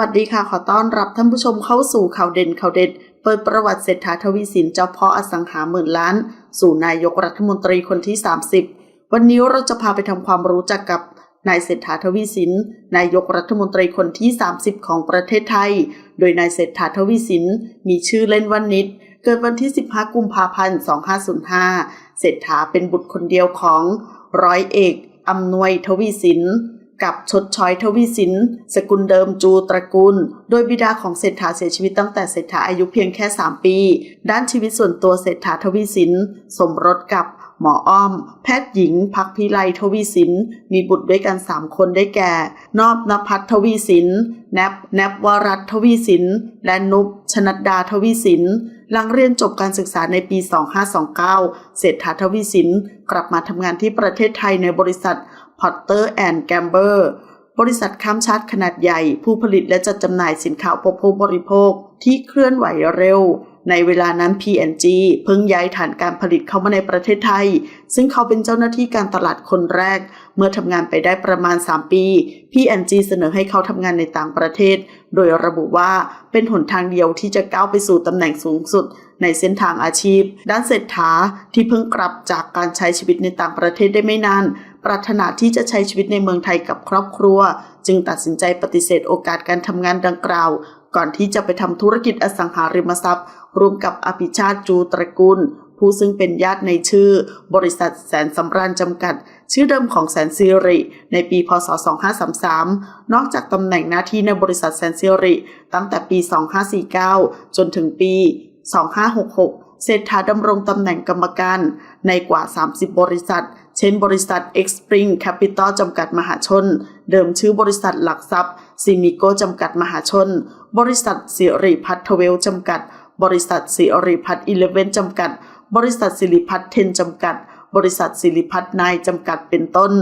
วัสดีค่ะ ขอต้อนรับท่านผู้ชมเข้าสู่ข่าวเด่นข่าวเด็ด เปิดประวัติเศรษฐาทวีสินเจ้าพ่ออสังหาหมื่นล้าน สู่นายกรัฐมนตรีคนที่ 30 วันนี้เราจะพาไปทำความรู้จักกับนายเศรษฐาทวีสิน นายกรัฐมนตรีคนที่ 30 ของประเทศไทย โดยนายเศรษฐาทวีสิน มีชื่อเล่นว่านิด เกิดวันที่ 15 กุมภาพันธ์ 2505 เศรษฐาเป็นบุตรคนเดียวของร้อยเอกอำนวยทวีสิน กับชดช้อยทวีสิน สกุลเดิมจูตระกูล โดยบิดาของเศรษฐาเสียชีวิตตั้งแต่เศรษฐาอายุเพียงแค่ 3 ปี ด้านชีวิตส่วนตัวเศรษฐาทวีสิน สมรสกับ หมออ้อม แพทย์หญิง พักพิไลทวีสิน มีบุตรด้วยกัน 3 คนได้แก่ นอบนภัทรทวีสิน แนบแนบวรัตทวีสิน และนุบชนัดดาทวีสิน หลังเรียนจบการศึกษาในปี 2529 เศรษฐาทวีสิน กลับมาทำงานที่ประเทศไทยในบริษัท Potter and Gamble บริษัทข้ามชาติขนาดใหญ่ ผู้ผลิตและจัดจำหน่ายสินค้าอุปโภคบริโภคที่เคลื่อนไหวเร็ว ในเวลานั้น P&G เพิ่งย้ายฐานการผลิตเข้ามาในประเทศไทย ซึ่งเขาเป็นเจ้าหน้าที่การตลาดคนแรก เมื่อทำงานไปได้ประมาณ 3 ปี P&G เสนอให้เขาทำงานในต่างประเทศ โดยระบุว่าเป็นหนทางเดียวที่จะก้าวไปสู่ตำแหน่งสูงสุด ในเส้นทางอาชีพ ด้านเศรษฐาที่เพิ่งกลับจากการใช้ชีวิตในต่างประเทศได้ไม่นาน ปรารถนาที่จะใช้ชีวิตในเมืองไทยกับครอบครัว จึงตัดสินใจปฏิเสธโอกาสการทำงานดังกล่าว ก่อนที่จะไปทำธุรกิจอสังหาริมทรัพย์ร่วมกับอภิชาติจูตระกูล ผู้ซึ่งเป็นญาติในชื่อ บริษัทแสนสำราญจำกัด ชื่อเดิมของแสนซิริ ในปี พศ 2533 นอกจากตำแหน่งหน้าที่ในบริษัทแสนซิริ ตั้งแต่ปี 2549 จนถึงปี 2566 เศรษฐาดำรงตำแหน่งกรรมการในกว่า 30 บริษัท เช่นบริษัท X Spring Capital จำกัดมหาชน เดิมชื่อบริษัทหลักทรัพย์ซิมิโกจำกัดมหาชน บริษัทสิริพัฒน์ทเวลจำกัด บริษัทสิริพัฒน์อีเลเวนจำกัด บริษัทสิริพัฒน์เทนจำกัด บริษัทสิริพัฒน์นายจำกัดเป็นต้น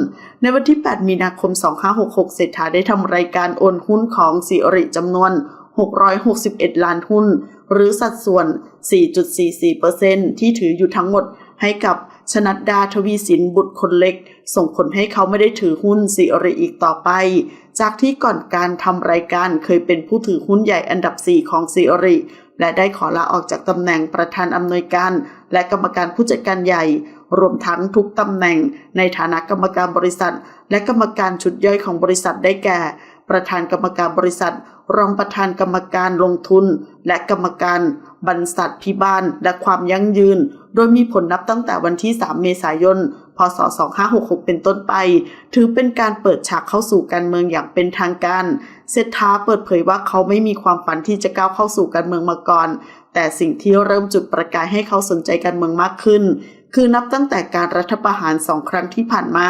ในวันที่ 8 มีนาคม 2566 เศรษฐาได้ทำรายการโอนหุ้นของสิริจำนวน 661 ล้านหุ้น หรือสัดส่วน 4.44%ที่ถืออยู่ทั้งหมดให้กับ ชนัดดาทวีสินบุตรคนเล็ก ส่งผลให้เขาไม่ได้ถือหุ้นสิริอีกต่อไป จากที่ก่อนการทำรายการเคยเป็นผู้ถือหุ้นใหญ่อันดับ 4 ของสิริและได้ขอลาออกจากตำแหน่งประธานอำนวยการ และกรรมการผู้จัดการใหญ่ รวมทั้งทุกตำแหน่ง ในฐานะกรรมการบริษัท และกรรมการชุดย่อยของบริษัทได้แก่ ประธานกรรมการบริษัท รองประธานกรรมการลงทุน และกรรมการบรรษัทพิบาลและความยั่งยืน โดยมีผลนับตั้งแต่วันที่ 3 เมษายน พศ 2566 เป็นต้นไป ถือเป็นการเปิดฉากเข้าสู่การเมืองอย่างเป็นทางการ เศรษฐาเปิดเผยว่าเขาไม่มีความฝันที่จะก้าวเข้าสู่การเมืองมาก่อน แต่สิ่งที่เริ่มจุดประกายให้เขาสนใจการเมืองมากขึ้น คือนับตั้งแต่การรัฐประหารสองครั้งที่ผ่านมา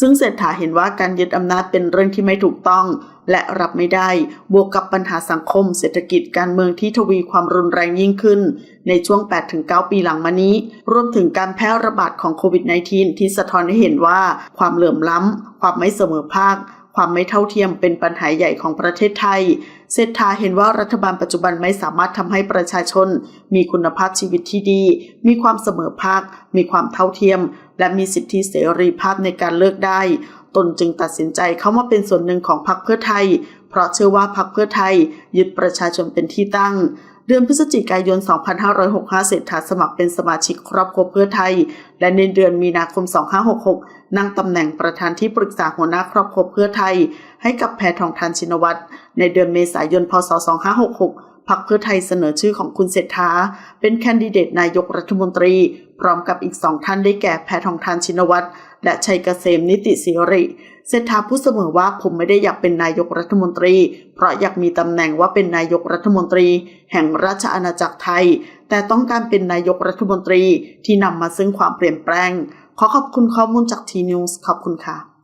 ซึ่งเศรษฐาเห็นว่าการยึดอำนาจเป็นเรื่องที่ไม่ถูกต้อง และรับไม่ได้ บวกกับปัญหาสังคม เศรษฐกิจการเมืองที่ทวีความรุนแรงยิ่งขึ้น ในช่วง 8-9 ปีหลังมานี้ รวมถึงการแพร่ระบาดของโควิด -19 ที่สะท้อนให้เห็นว่าความเหลื่อมล้ำ ความไม่เสมอภาค ความไม่เท่าเทียมเป็นปัญหาใหญ่ของประเทศไทย เศรษฐาเห็นว่ารัฐบาลปัจจุบันไม่สามารถทำให้ประชาชน มีคุณภาพชีวิตที่ดี มีความเสมอภาค มีความเท่าเทียม และมีสิทธิเสรีภาพในการเลือกได้ ตนจึงตัดสินใจเข้ามาเป็นส่วนหนึ่งของพรรคเพื่อไทย เพราะเชื่อว่าพรรคเพื่อไทย ยึดประชาชนเป็นที่ตั้ง เดือนพฤศจิกายน 2565 เศรษฐาสมัครเป็นสมาชิกครอบครัวเพื่อไทย และในเดือนมีนาคม 2566 นั่งตำแหน่งประธานที่ปรึกษาหัวหน้าครอบครัวเพื่อไทย ให้กับแพทองทานชินวัตร ในเดือนเมษายน พศ 2566พรรคเพื่อไทยเสนอชื่อของคุณเศรษฐา เป็นแคนดิเดตนายกรัฐมนตรี พร้อมกับอีกสองท่านได้แก่แพทองทานชินวัตรและชัยเกษมนิติศิริเศรษฐาพูดเสมอว่าผมไม่ได้อยากเป็นนายกรัฐมนตรี เพราะอยากมีตำแหน่งว่าเป็นนายกรัฐมนตรี แห่งราชอาณาจักรไทย แต่ต้องการเป็นนายกรัฐมนตรีที่นำมาซึ่งความเปลี่ยนแปลง ขอขอบคุณข้อมูลจากทีนิวส์ขอบคุณค่ะ